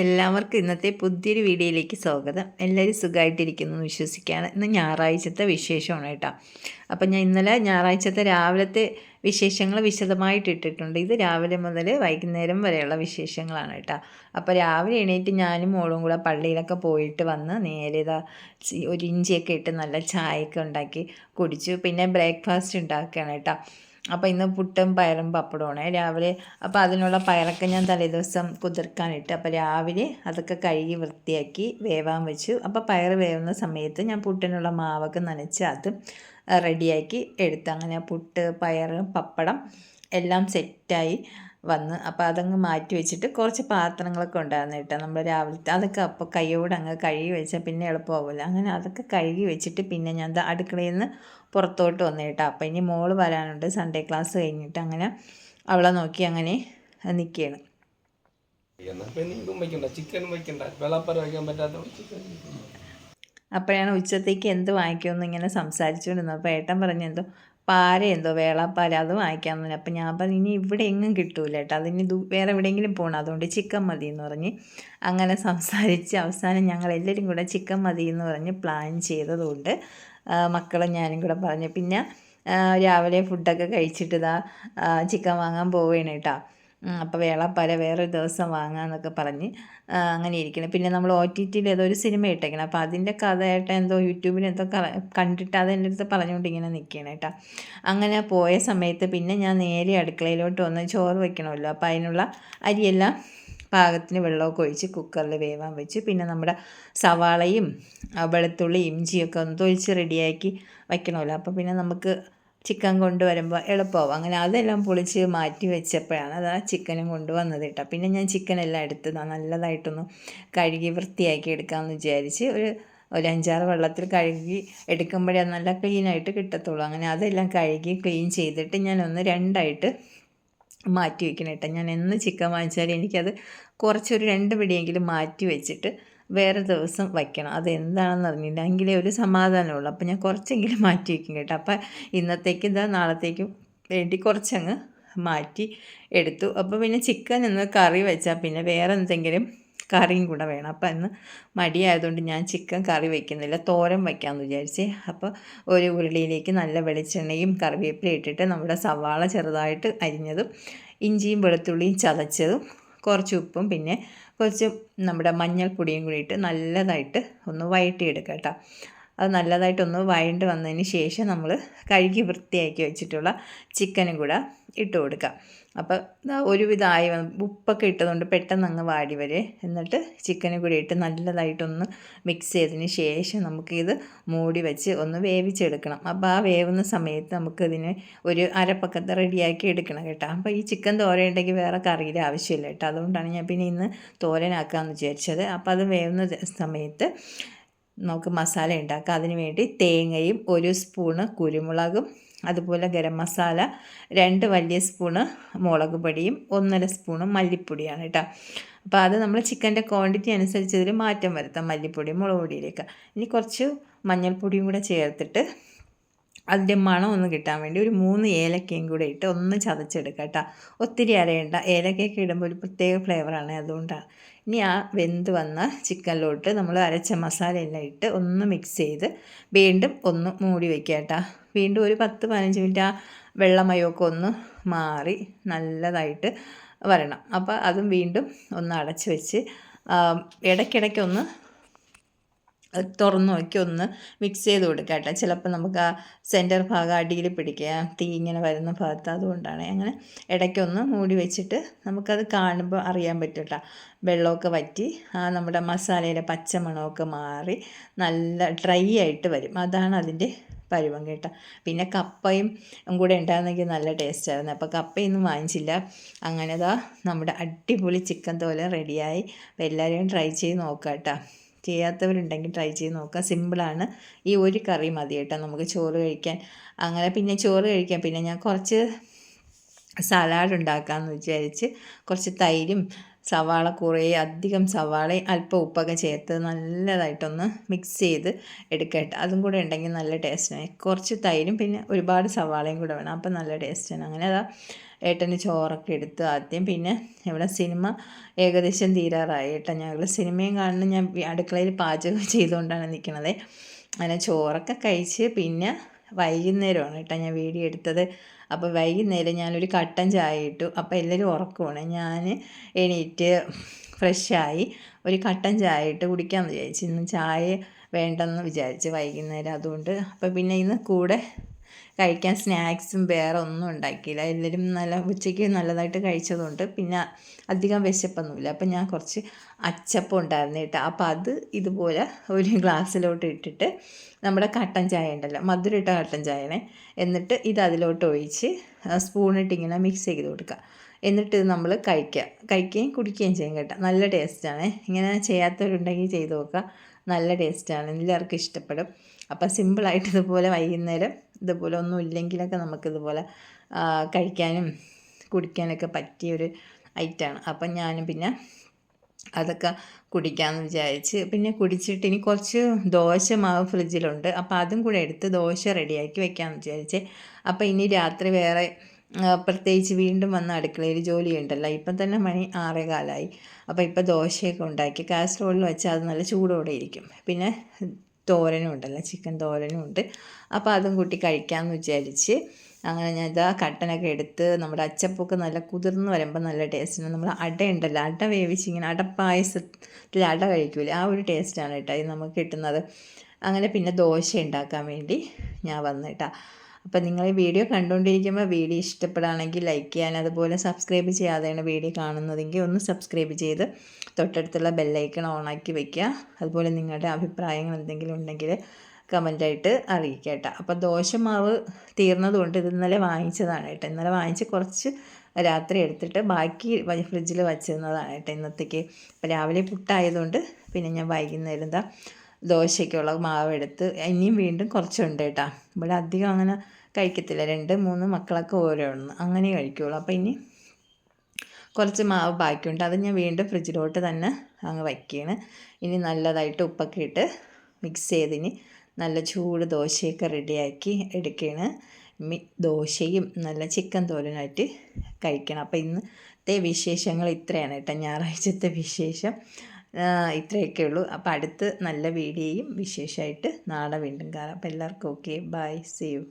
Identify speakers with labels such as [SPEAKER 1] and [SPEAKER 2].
[SPEAKER 1] എല്ലാവർക്കും ഇന്നത്തെ പുതിയൊരു വീഡിയോയിലേക്ക് സ്വാഗതം. എല്ലാവരും സുഖമായിട്ടിരിക്കുന്നു എന്ന് വിശ്വസിക്കുകയാണ്. ഇന്ന് ഞായറാഴ്ചത്തെ വിശേഷമാണ് കേട്ടോ. അപ്പം ഞാൻ ഇന്നലെ ഞായറാഴ്ചത്തെ രാവിലത്തെ വിശേഷങ്ങൾ വിശദമായിട്ട് ഇട്ടിട്ടുണ്ട്. ഇത് രാവിലെ മുതൽ വൈകുന്നേരം വരെയുള്ള വിശേഷങ്ങളാണ് കേട്ടോ. അപ്പോൾ രാവിലെ എണീറ്റ് ഞാനും മോളും കൂടെ പള്ളിയിലൊക്കെ പോയിട്ട് വന്ന് നേരെ ഇതാ ഒരു ഇഞ്ചിയൊക്കെ ഇട്ട് നല്ല ചായയൊക്കെ ഉണ്ടാക്കി കുടിച്ചു. പിന്നെ ബ്രേക്ക്ഫാസ്റ്റ് ഉണ്ടാക്കുകയാണ് കേട്ടോ. അപ്പോൾ ഇന്ന് പുട്ടും പയറും പപ്പടമാണ് രാവിലെ അപ്പോൾ അതിനുള്ള പയറൊക്കെ ഞാൻ തലേദിവസം കുതിർക്കാനിട്ട് അപ്പോൾ രാവിലെ അതൊക്കെ കഴുകി വൃത്തിയാക്കി വേവാൻ വെച്ചു. അപ്പോൾ പയർ വേവുന്ന സമയത്ത് ഞാൻ പുട്ടിനുള്ള മാവൊക്കെ നനച്ച് അത് റെഡിയാക്കി എടുത്ത് അങ്ങനെ പുട്ട് പയർ പപ്പടം എല്ലാം സെറ്റായി. വന്ന്. അപ്പോൾ അതങ്ങ് മാറ്റി വെച്ചിട്ട് കുറച്ച് പാത്രങ്ങളൊക്കെ ഉണ്ടായിരുന്നു കേട്ടോ. നമ്മൾ രാവിലത്തെ അതൊക്കെ അപ്പോൾ കൈയോടെ അങ്ങ് കഴുകി വെച്ചാൽ പിന്നെ എളുപ്പമാവില്ല അങ്ങനെ അതൊക്കെ കഴുകി വെച്ചിട്ട് പിന്നെ ഞാൻ അടുക്കളയിൽ നിന്ന് പുറത്തോട്ട് വന്നു കേട്ടോ. അപ്പോൾ ഇനി മോൾ വരാനുണ്ട്. സൺഡേ ക്ലാസ് കഴിഞ്ഞിട്ട് അങ്ങനെ അവളെ നോക്കി അങ്ങനെ നിൽക്കുകയാണ് അപ്പോഴാണ് ഉച്ചത്തേക്ക് എന്ത് വാങ്ങിക്കുമെന്ന് ഇങ്ങനെ സംസാരിച്ചുകൊണ്ടിരുന്നത്. അപ്പോൾ ഏട്ടൻ പറഞ്ഞു എന്തോ പാര എന്തോ വേളാപ്പാല അത് വാങ്ങിക്കാൻ പറഞ്ഞു അപ്പം ഞാൻ പറഞ്ഞു ഇനി ഇവിടെ എങ്ങും കിട്ടൂല കേട്ടോ. അതിന് വേറെ എവിടെയെങ്കിലും പോകണം അതുകൊണ്ട് ചിക്കൻ മതി എന്ന് പറഞ്ഞ് അങ്ങനെ സംസാരിച്ച് അവസാനം ഞങ്ങൾ എല്ലാവരും കൂടെ ചിക്കൻ മതി എന്ന് പറഞ്ഞ് പ്ലാൻ ചെയ്തതുകൊണ്ട് മക്കളും ഞാനും കൂടെ പറഞ്ഞു. പിന്നെ രാവിലെ ഫുഡൊക്കെ കഴിച്ചിട്ട് ഇതാ ചിക്കൻ വാങ്ങാൻ പോവുകയാണ് കേട്ടോ. അപ്പോൾ വേളാപ്പാല വേറൊരു ദിവസം വാങ്ങാമെന്നൊക്കെ പറഞ്ഞ് അങ്ങനെ ഇരിക്കണം. പിന്നെ നമ്മൾ ഒ ടി ടിയിൽ ഏതോ ഒരു സിനിമ ഇട്ടേക്കണം. അപ്പോൾ അതിന്റെ കഥയായിട്ട് എന്തോ യൂട്യൂബിൽ എന്തോ കണ്ടിട്ട് അത് എന്റെ അടുത്ത് പറഞ്ഞുകൊണ്ട് ഇങ്ങനെ നിൽക്കണം കേട്ടോ. അങ്ങനെ പോയ സമയത്ത് പിന്നെ ഞാൻ നേരെ അടുക്കളയിലോട്ട് വന്ന് ചോറ് വയ്ക്കണമല്ലോ അപ്പോൾ അതിനുള്ള അരിയെല്ലാം പാകത്തിന് വെള്ളമൊക്കെ ഒഴിച്ച് കുക്കറിൽ വേവാൻ വെച്ച് പിന്നെ നമ്മുടെ സവാളയും വെളുത്തുള്ളി ഇഞ്ചിയൊക്കെ ഒന്ന് തൊഴിച്ച് റെഡിയാക്കി വയ്ക്കണമല്ലോ അപ്പോൾ പിന്നെ നമുക്ക് ചിക്കൻ കൊണ്ടുവരുമ്പോൾ എളുപ്പമാവും. അങ്ങനെ അതെല്ലാം പൊളിച്ച് മാറ്റി വെച്ചപ്പോഴാണ് അത് ആ ചിക്കനും കൊണ്ടുവന്നത് കേട്ടോ. പിന്നെ ഞാൻ ചിക്കൻ എല്ലാം എടുത്ത് നല്ലതായിട്ടൊന്ന് കഴുകി വൃത്തിയാക്കി എടുക്കാമെന്ന് വിചാരിച്ച് ഒരു ഒരു അഞ്ചാറ് വെള്ളത്തിൽ കഴുകി എടുക്കുമ്പോഴേ നല്ല ക്ലീനായിട്ട് കിട്ടത്തുള്ളൂ. അങ്ങനെ അതെല്ലാം കഴുകി ക്ലീൻ ചെയ്തിട്ട് ഞാനൊന്ന് രണ്ടായിട്ട് മാറ്റി വയ്ക്കണം കേട്ടോ. ഞാൻ എന്ന് ചിക്കൻ വാങ്ങിച്ചാലും എനിക്കത് കുറച്ചൊരു രണ്ട് പിടിയെങ്കിലും മാറ്റി വെച്ചിട്ട് വേറെ ദിവസം വയ്ക്കണം. അതെന്താണെന്ന് അറിഞ്ഞില്ല. എങ്കിലേ ഒരു സമാധാനമുള്ളൂ. അപ്പോൾ ഞാൻ കുറച്ചെങ്കിലും മാറ്റി വയ്ക്കും കേട്ടോ. അപ്പോൾ ഇന്നത്തേക്ക് ഇതാ നാളത്തേക്കും വേണ്ടി കുറച്ചങ്ങ് മാറ്റി എടുത്തു. അപ്പോൾ പിന്നെ ചിക്കൻ എന്ന് കറി വെച്ചാൽ പിന്നെ വേറെ എന്തെങ്കിലും കറിയും കൂടെ വേണം. അപ്പോൾ ഇന്ന് മടിയായതുകൊണ്ട് ഞാൻ ചിക്കൻ കറി വയ്ക്കുന്നില്ല തോരൻ വയ്ക്കാമെന്ന് വിചാരിച്ച്. അപ്പോൾ ഒരു ഉരുളിയിലേക്ക് നല്ല വെളിച്ചെണ്ണയും കറിവേപ്പിലയും ഇട്ടിട്ട് നമ്മുടെ സവാള ചെറുതായിട്ട് അരിഞ്ഞതും ഇഞ്ചിയും വെളുത്തുള്ളിയും ചതച്ചതും കുറച്ച് ഉപ്പും പിന്നെ കുറച്ച് നമ്മുടെ മഞ്ഞൾപ്പൊടിയും കൂടി ഇട്ട് നല്ലതായിട്ട് ഒന്ന് വഴറ്റിയെടുക്കുക കേട്ടോ. അത് നല്ലതായിട്ടൊന്ന് വഴണ്ട് വന്നതിന് ശേഷം നമ്മൾ കഴുകി വൃത്തിയാക്കി വെച്ചിട്ടുള്ള ചിക്കനും കൂടെ ഇട്ട് കൊടുക്കുക അപ്പോൾ ഒരുവിധമായി ഉപ്പൊക്കെ ഇട്ടതുകൊണ്ട് പെട്ടെന്ന് അങ്ങ് വാടി വരെ. എന്നിട്ട് ചിക്കനും കൂടി ഇട്ട് നല്ലതായിട്ടൊന്ന് മിക്സ് ചെയ്തതിന് ശേഷം നമുക്കിത് മൂടി വെച്ച് ഒന്ന് വേവിച്ചെടുക്കണം. അപ്പോൾ ആ വേവുന്ന സമയത്ത് നമുക്കിതിന് ഒരു അരപ്പക്കത്ത് റെഡിയാക്കി എടുക്കണം കേട്ടോ. അപ്പോൾ ഈ ചിക്കൻ തോരയുണ്ടെങ്കിൽ വേറെ കറിയുടെ ആവശ്യമില്ല കേട്ടോ. അതുകൊണ്ടാണ് ഞാൻ പിന്നെ ഇന്ന് തോരനാക്കാമെന്ന് വിചാരിച്ചത്. അപ്പോൾ അത് വേവുന്ന സമയത്ത് നമുക്ക് മസാല ഉണ്ടാക്കാം അതിന് വേണ്ടി തേങ്ങയും ഒരു സ്പൂണ് കുരുമുളകും അതുപോലെ ഗരം മസാല രണ്ട് വലിയ സ്പൂണ് മുളക് പൊടിയും ഒന്നര സ്പൂണ് മല്ലിപ്പൊടിയാണ് കേട്ടോ. അപ്പോൾ അത് നമ്മൾ ചിക്കന്റെ ക്വാണ്ടിറ്റി അനുസരിച്ച് മാറ്റം വരുത്താം മല്ലിപ്പൊടിയും മുളക് പൊടിയിലേക്ക്. ഇനി കുറച്ച് മഞ്ഞൾപ്പൊടിയും കൂടെ ചേർത്തിട്ട് അതിന്റെ മണം ഒന്ന് കിട്ടാൻ വേണ്ടി ഒരു മൂന്ന് ഏലക്കയും കൂടെ ഇട്ട് ഒന്ന് ചതച്ചെടുക്കുക കേട്ടോ. ഒത്തിരി അരയേണ്ട. ഏലക്കയൊക്കെ ഇടുമ്പോൾ ഒരു പ്രത്യേക ഫ്ലേവറാണ് അതുകൊണ്ടാണ്. ഇനി ആ വെന്ത് വന്ന ചിക്കനിലോട്ട് നമ്മൾ അരച്ച മസാല എല്ലാം ഇട്ട് ഒന്ന് മിക്സ് ചെയ്ത് വീണ്ടും ഒന്ന് മൂടി വയ്ക്കുക കേട്ടോ. വീണ്ടും ഒരു പത്ത് പതിനഞ്ച് മിനിറ്റ് ആ വെള്ളമയമൊക്കെ ഒന്ന് മാറി നല്ലതായിട്ട് വരണം. അപ്പോൾ അതും വീണ്ടും ഒന്ന് അടച്ച് വെച്ച് ഇടയ്ക്കിടയ്ക്ക് ഒന്ന് തുറന്ന് നോക്കി ഒന്ന് മിക്സ് ചെയ്ത് കൊടുക്കുക കേട്ടോ. ചിലപ്പോൾ നമുക്ക് ആ സെന്റർ ഭാഗം അടിയിൽ പിടിക്കുക തീ ഇങ്ങനെ വരുന്ന ഭാഗത്ത്. അതുകൊണ്ടാണ് അങ്ങനെ ഇടയ്ക്കൊന്ന് മൂടി വെച്ചിട്ട് നമുക്കത് കാണുമ്പോൾ അറിയാൻ പറ്റും വെള്ളമൊക്കെ വറ്റി ആ നമ്മുടെ മസാലയുടെ പച്ചമണമൊക്കെ മാറി നല്ല ഡ്രൈ ആയിട്ട് വരും. അതാണ് അതിന്റെ പരുവം കേട്ടോ. പിന്നെ കപ്പയും കൂടെ ഉണ്ടായിരുന്നെങ്കിൽ നല്ല ടേസ്റ്റായിരുന്നു അപ്പോൾ കപ്പയൊന്നും വാങ്ങിച്ചില്ല. അങ്ങനെതാ നമ്മുടെ അടിപൊളി ചിക്കൻ തോല റെഡിയായി അപ്പോൾ ട്രൈ ചെയ്ത് നോക്കാം കേട്ടോ. ചെയ്യാത്തവരുണ്ടെങ്കിൽ ട്രൈ ചെയ്ത് നോക്കുക. സിമ്പിളാണ് ഈ ഒരു കറി മതി കേട്ടോ. നമുക്ക് ചോറ് കഴിക്കാൻ. അങ്ങനെ പിന്നെ ചോറ് കഴിക്കാം. പിന്നെ ഞാൻ കുറച്ച് സലാഡ് ഉണ്ടാക്കാമെന്ന് വിചാരിച്ച് കുറച്ച് തൈരും സവാള കുറേ അധികം സവാളയും അല്പം ഉപ്പൊക്കെ ചേർത്ത് നല്ലതായിട്ടൊന്ന് മിക്സ് ചെയ്ത് എടുക്കട്ടെ അതും കൂടെ ഉണ്ടെങ്കിൽ നല്ല ടേസ്റ്റാണ് കുറച്ച് തൈരും പിന്നെ ഒരുപാട് സവാളയും കൂടെ വേണം. അപ്പം നല്ല ടേസ്റ്റാണ് അങ്ങനെ അതാ ഏട്ടന് ചോറൊക്കെ എടുത്ത് ആദ്യം പിന്നെ ഇവിടെ സിനിമ ഏകദേശം തീരാറായി ഏട്ടാ. ഞങ്ങൾ സിനിമയും കാണുന്ന ഞാൻ അടുക്കളയിൽ പാചകം ചെയ്തുകൊണ്ടാണ് നിൽക്കുന്നത് അങ്ങനെ ചോറൊക്കെ കഴിച്ച് പിന്നെ വൈകുന്നേരമാണ് കേട്ടോ ഞാൻ വീഡിയോ എടുത്തത്. അപ്പോൾ വൈകുന്നേരം ഞാനൊരു കട്ടൻ ചായ ഇട്ടു. അപ്പോൾ എല്ലാവരും ഉറക്കുവാണ്. ഞാൻ എണീറ്റ് ഫ്രഷായി ഒരു കട്ടൻ ചായ ഇട്ട് കുടിക്കാമെന്ന് വിചാരിച്ചു. ഇന്ന് ചായ വേണ്ടെന്ന് വിചാരിച്ച് വൈകുന്നേരം അതുകൊണ്ട്. അപ്പോൾ പിന്നെ ഇന്ന് കൂടെ കഴിക്കാൻ സ്നാക്സും വേറെ ഒന്നും ഉണ്ടാക്കിയില്ല. എല്ലാവരും നല്ല ഉച്ചയ്ക്ക് നല്ലതായിട്ട് കഴിച്ചതുകൊണ്ട് പിന്നെ അധികം വിശപ്പൊന്നുമില്ല. അപ്പം ഞാൻ കുറച്ച് അച്ചപ്പം ഉണ്ടായിരുന്നു കേട്ടോ. അപ്പോൾ അത് ഇതുപോലെ ഒരു ഗ്ലാസ്സിലോട്ട് ഇട്ടിട്ട് നമ്മുടെ കട്ടൻ ചായ ഉണ്ടല്ലോ മധുരമിട്ട കട്ടൻ ചായനെ എന്നിട്ട് ഇത് അതിലോട്ട് ഒഴിച്ച് സ്പൂണിട്ട് ഇങ്ങനെ മിക്സ് ചെയ്ത് കൊടുക്കുക. എന്നിട്ട് ഇത് നമ്മൾ കഴിക്കുക. കഴിക്കുകയും കുടിക്കുകയും ചെയ്യും കേട്ടോ. നല്ല ടേസ്റ്റാണ് ഇങ്ങനെ ചെയ്യാത്തവരുണ്ടെങ്കിൽ ചെയ്ത് നോക്കുക. നല്ല ടേസ്റ്റാണ് എല്ലാവർക്കും ഇഷ്ടപ്പെടും. അപ്പോൾ സിമ്പിളായിട്ട് ഇതുപോലെ വൈകുന്നേരം ഇതുപോലെ ഒന്നും ഇല്ലെങ്കിലൊക്കെ നമുക്കിതുപോലെ കഴിക്കാനും കുടിക്കാനൊക്കെ പറ്റിയൊരു ഐറ്റമാണ് അപ്പം ഞാനും പിന്നെ അതൊക്കെ കുടിക്കാമെന്ന് വിചാരിച്ച് പിന്നെ കുടിച്ചിട്ട് ഇനി കുറച്ച് ദോശ മാവ് ഫ്രിഡ്ജിലുണ്ട്. അപ്പോൾ അതും കൂടെ എടുത്ത് ദോശ റെഡിയാക്കി വെക്കാമെന്ന് വിചാരിച്ച്. അപ്പോൾ ഇനി രാത്രി വേറെ പ്രത്യേകിച്ച് വീണ്ടും വന്ന് അടുക്കളയിൽ ജോലി ഉണ്ടല്ലോ ഇപ്പം തന്നെ മണി ആറേ കാലമായി അപ്പോൾ ഇപ്പോൾ ദോശയൊക്കെ ഉണ്ടാക്കി. കാസറോളിൽ വെച്ചാൽ അത് നല്ല ചൂടോടെ ഇരിക്കും. പിന്നെ തോരനും ഉണ്ടല്ലോ ചിക്കൻ തോരനും ഉണ്ട്. അപ്പോൾ അതും കൂട്ടി കഴിക്കാമെന്ന് വിചാരിച്ച് അങ്ങനെ ഞാൻ ഇതാ കട്ടനൊക്കെ എടുത്ത് നമ്മുടെ അച്ചപ്പൊക്കെ നല്ല കുതിർന്ന് വരുമ്പോൾ നല്ല ടേസ്റ്റാണ് നമ്മൾ അട ഉണ്ടല്ലോ അട വേവിച്ച് ഇങ്ങനെ അടപ്പായസത്തിൽ അട കഴിക്കൂലേ ആ ഒരു ടേസ്റ്റാണ് കേട്ടോ ഇത് നമുക്ക് കിട്ടുന്നത്. അങ്ങനെ പിന്നെ ദോശ ഉണ്ടാക്കാൻ വേണ്ടി ഞാൻ വന്നിട്ടാ അപ്പം നിങ്ങൾ ഈ വീഡിയോ കണ്ടുകൊണ്ടിരിക്കുമ്പോൾ വീഡിയോ ഇഷ്ടപ്പെടുകയാണെങ്കിൽ ലൈക്ക് ചെയ്യാൻ അതുപോലെ സബ്സ്ക്രൈബ് ചെയ്യാതെയാണ് വീഡിയോ കാണുന്നതെങ്കിൽ ഒന്ന് സബ്സ്ക്രൈബ് ചെയ്ത് തൊട്ടടുത്തുള്ള ബെല്ലൈക്കൺ ഓണാക്കി വയ്ക്കുക അതുപോലെ നിങ്ങളുടെ അഭിപ്രായങ്ങൾ എന്തെങ്കിലും ഉണ്ടെങ്കിൽ കമന്റായിട്ട് അറിയിക്കുക കേട്ടോ. അപ്പോൾ ദോശമാവ് തീർന്നതുകൊണ്ട് ഇത് ഇന്നലെ വാങ്ങിച്ചതാണ് കേട്ടോ. ഇന്നലെ വാങ്ങിച്ച് കുറച്ച് രാത്രി എടുത്തിട്ട് ബാക്കി ഫ്രിഡ്ജിൽ വച്ചിരുന്നതാണ് കേട്ടോ ഇന്നത്തേക്ക്. അപ്പോൾ രാവിലെ പുട്ടായതുകൊണ്ട് പിന്നെ ഞാൻ വൈകുന്നേരം എന്താ ദോശയ്ക്കുള്ള മാവ് എടുത്ത് ഇനിയും വീണ്ടും കുറച്ചുണ്ട് കേട്ടോ. ഇവിടെ അധികം അങ്ങനെ കഴിക്കത്തില്ല. രണ്ട് മൂന്ന് മക്കളൊക്കെ ഓരോന്ന് അങ്ങനെ കഴിക്കുള്ളൂ. അപ്പോൾ ഇനി കുറച്ച് മാവ് ബാക്കിയുണ്ട്. അത് ഞാൻ വീണ്ടും ഫ്രിഡ്ജിലോട്ട് തന്നെ അങ്ങ് വയ്ക്കുകയാണ്. ഇനി നല്ലതായിട്ട് ഉപ്പൊക്കെ ഇട്ട് മിക്സ് ചെയ്തിനി നല്ല ചൂട് ദോശയൊക്കെ റെഡിയാക്കി എടുക്കുകയാണ്. ദോശയും നല്ല ചിക്കൻ തോരനായിട്ട് കഴിക്കണം. അപ്പോൾ ഇന്നത്തെ വിശേഷങ്ങൾ ഇത്രയാണ് കേട്ടോ. ഞായറാഴ്ചത്തെ വിശേഷം. ഇത്രയൊക്കെ ഉള്ളൂ. അപ്പോൾ അടുത്ത് നല്ല വീഡിയോയും വിശേഷമായിട്ട് നാളെ വീണ്ടും കാണാം. അപ്പോൾ എല്ലാവർക്കും ഓക്കെ ബൈ സീ യു